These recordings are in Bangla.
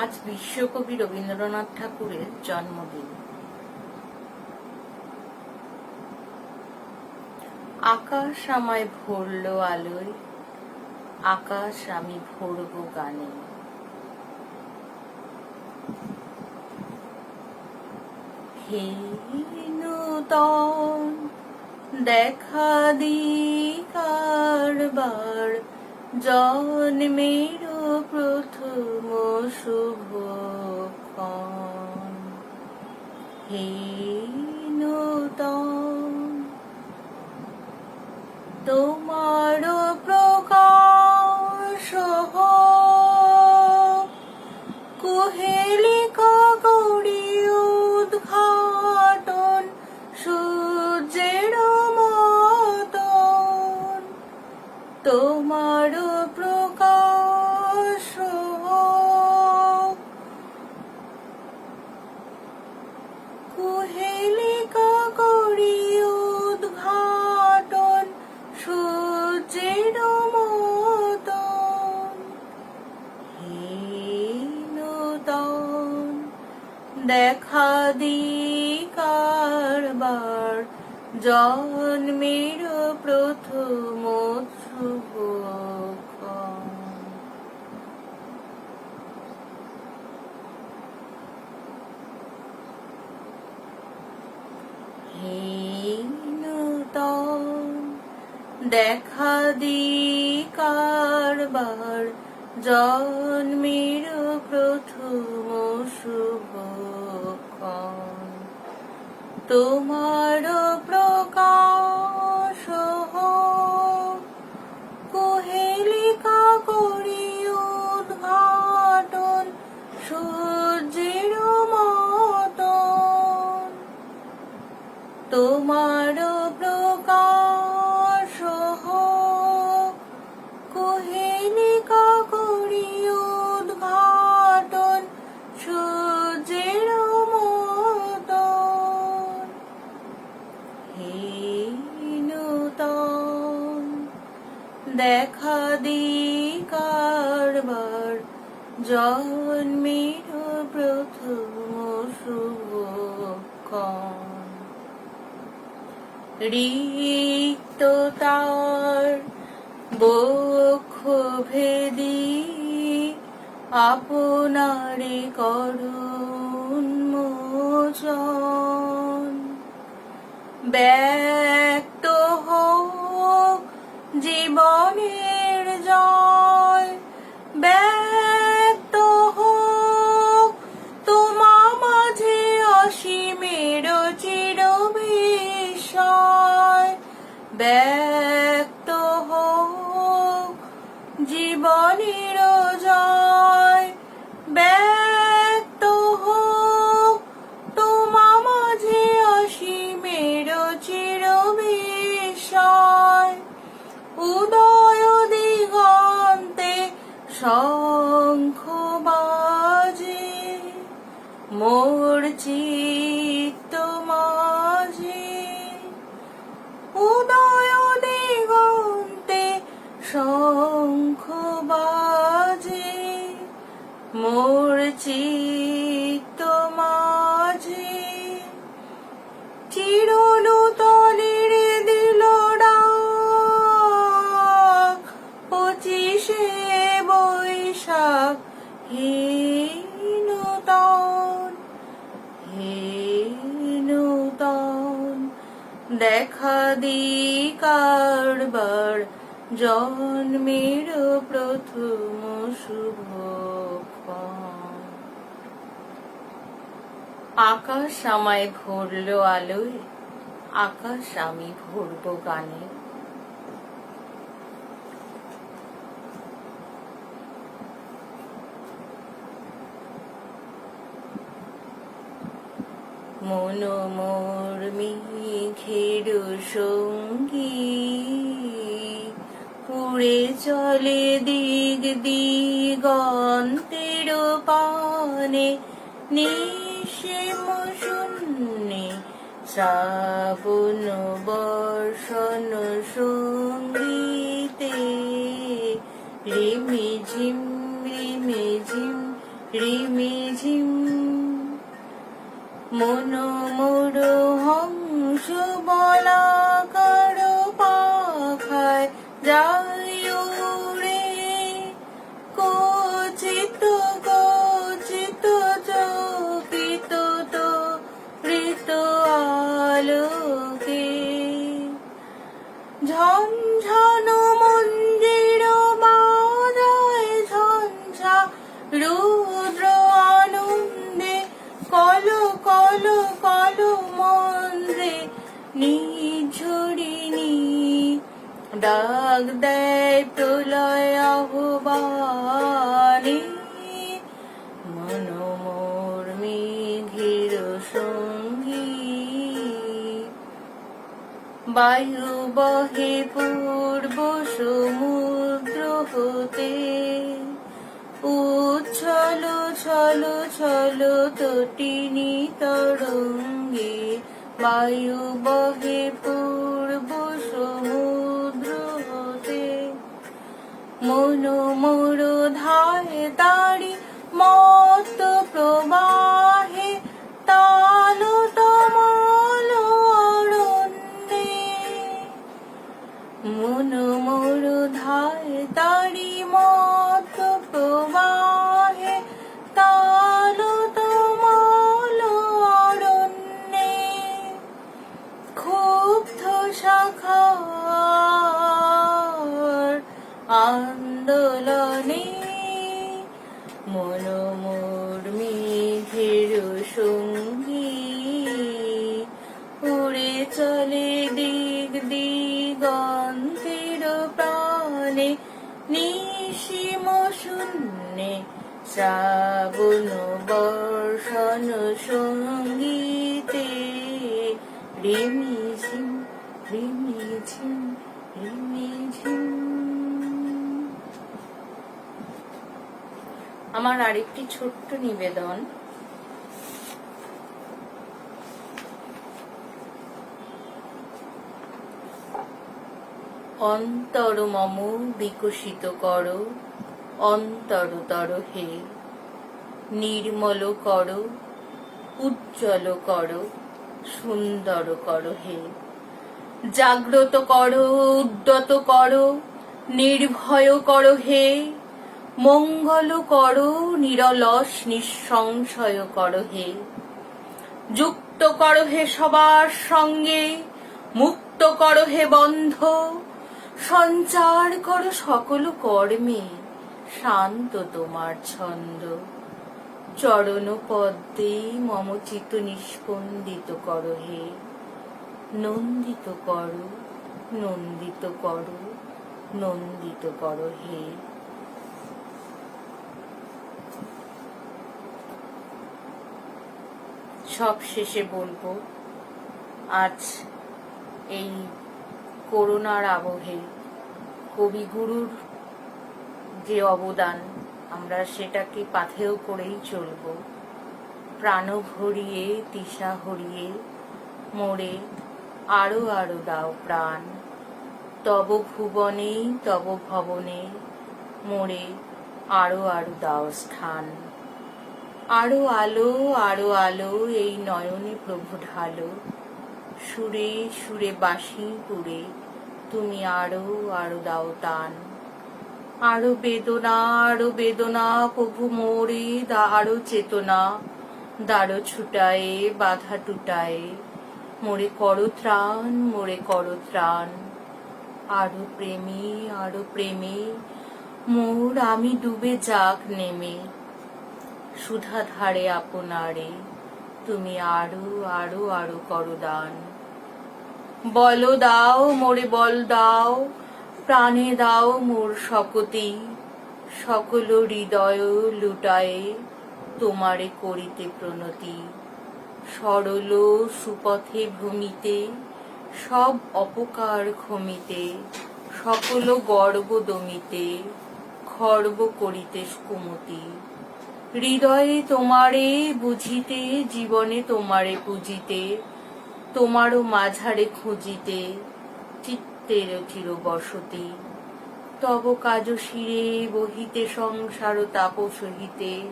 আজ বিশ্বকবি রবীন্দ্রনাথ ঠাকুরের জন্মদিন। আকাশ আমায় ভরল আলোয়, আকাশ আমি ভরব গানে। হে নূতন দেখা দি কারবার জন্মের শুভক্ষণ হে নূতন তোমার দেখা দি কারবার জন্মের প্রথম দেখা দি কারবার জন্মের প্রথম শুভক্ষণ তোমার রিক্ত তার বক্ষ ভেদি আপনারে করুণ মোচন। ব্যক্ত হোক জীবনের জীবনের জয়। ব্যক্ত হোক তোমা মাঝে অসীমের চির বিষয় উদয় দিগন্তে শঙ্খ বাজে। মোর চিত্ত মাঝে। উদয় মোর চিত্ত মাঝে চিরলুতলির দিল ডাক, পঁচিশে বৈশাখ হে নূতন হে নূতন দেখা দি কারবার, জন্মের প্রথম শুভক্ষণ আকাশ। আমায় ভরল আলোয়, আকাশ আমি ভরব গানে। মন মোর মেঘের সঙ্গী উড়ে চলে দিগ দিগন্তের পানে নিশেম শূন্যে শ্রাবণ বর্ষণ সঙ্গীতে রিমি ঝিম রিমি ঝিম রিমি ঝিম মনোমোড় ডাক দেয় প্রলয় আহ্বানে মনোমোর মেঘের সঙ্গী। বায়ু বহে পূর্ব সমুদ্র হতে। উচ্ছল ছল ছল তটিনী তরঙ্গে। বায়ু বহে পূর্ব মন মোর ধায় দাড়ি মত প্রবাহে চলে দিক দিগন্তের প্রাণে নিশিম শূন্যে শ্রাবণ বর্ষণ সঙ্গীতে। রিমিঝিম রিমিঝিম রিমিঝিম। আমার আরেকটি ছোট্ট নিবেদন। অন্তর মম বিকশিত কর, অন্তরতর হে। নির্মল কর, উজ্জ্বল কর, সুন্দর কর হে। জাগ্রত কর, উদ্যত কর, নির্ভয় কর হে। মঙ্গল কর, নিরলস নিঃসংশয় কর হে। যুক্ত কর হে সবার সঙ্গে, মুক্ত কর হে বন্ধ সঞ্চার কর সকল কর্মে, শান্ত তোমার ছন্দ। চরণ পদ্মে মম চিত নিষ্পন্দিত কর হে। নন্দিত কর নন্দিত কর নন্দিত কর হে। সব শেষে বলব, আজ এই করোনার আবহে। কবিগুরুর যে অবদান, আমরা সেটাকে পাথেয় করেই চলব। প্রাণ ভরিয়ে তিসা হরিয়ে মোড়ে আরও আরও দাও প্রাণ। তব ভুবনে, তব ভবনে মোড়ে আরও আরও দাও স্থান। আরও আলো আরও আলো, এই নয়নে প্রভু ঢালো। সুরে সুরে বাঁশি পুরে তুমি আরও আরও দাও টান। আরও বেদনা আরও বেদনা প্রভু মোরে আরও চেতনা। দাঁড়ো ছুটায়ে, বাধা টুটায়ে, মোরে করো ত্রাণ, মোরে করো ত্রাণ। আরও প্রেমে আরও প্রেমে, মোর আমি ডুবে যাক নেমে। সুধা ধারে আপনারে তুমি আরও আরও আরও করো দান। বল দাও, মোরে বল দাও, প্রাণে দাও মোর শকতি, সকল হৃদয় লুটায়ে তোমারে করিতে প্রণতি। সরল সুপথে ভূমিতে, সব অপকার ক্ষমিতে সকল গর্ব দমিতে, খর্ব করিতে কুমতি। হৃদয়ে তোমারে বুঝিতে, জীবনে তোমারে পুজিতে, তোমারও মাঝারে খুঁজিতে, চিত্তের চির বসতি। তব কাজ শিরে বহিতে সংসার তাপ সহিতে,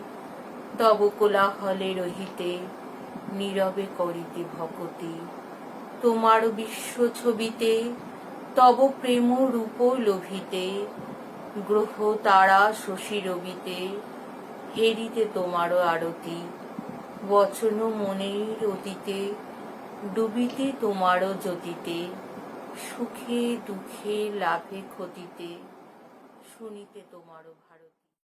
তব কোলাহলে রহিতে, নীরবে করিতে ভকতি। তোমার বিশ্ব ছবিতে, তব প্রেম রূপ লোভিতে, গ্রহ তারা শশী রবিতে হেরিতে তোমারও আরতি বচন মনের অতীতে, ডুবিতে তোমারও জ্যোতিতে, সুখে দুঃখে লাভে ক্ষতিতে, শুনিতে তোমারও।